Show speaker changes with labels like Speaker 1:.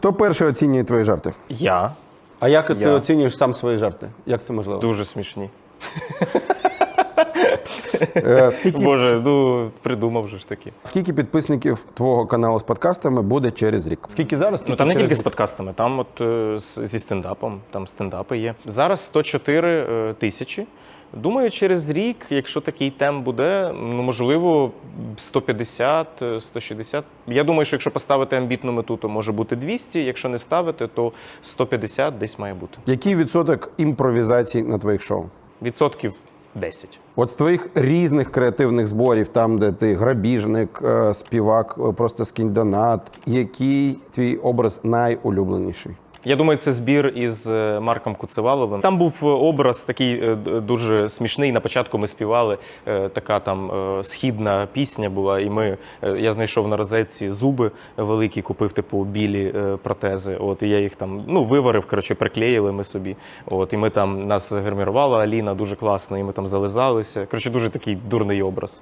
Speaker 1: Хто перший оцінює твої жарти?
Speaker 2: Я
Speaker 3: А як ти
Speaker 2: Я.
Speaker 3: оцінюєш сам свої жарти? Як це можливо?
Speaker 2: дуже смішні.
Speaker 1: Е, скільки,
Speaker 2: Боже, ну придумав же ж таки.
Speaker 1: скільки підписників твого каналу з подкастами буде через рік?
Speaker 3: Скільки зараз?
Speaker 2: Ну
Speaker 3: скільки
Speaker 2: там не тільки з подкастами, там от е, зі стендапом, там стендапи є. Зараз 104 е, тисячі. Думаю, через рік, якщо такий темп буде, ну можливо, 150, е, 160. Я думаю, що якщо поставити амбітну мету, то може бути 200. Якщо не ставити, то 150 десь має бути.
Speaker 1: Який відсоток імпровізацій на твоїх шоу?
Speaker 2: Відсотків 10.
Speaker 1: От з твоїх різних креативних зборів, там, де ти грабіжник, е, співак, е, просто скінь донат, який твій образ найулюбленіший?
Speaker 2: Я думаю, це збір із е, Марком Куцеваловим. Там був е, образ такий е, дуже смішний. На початку ми співали така там східна пісня була, і ми я знайшов на розетці зуби великі, купив типу білі протези. От і я їх там ну виварив, коротше, приклеїли ми собі. От і ми там нас гримірувала Аліна дуже класно, і ми там зализалися. Коротше, дуже такий дурний образ.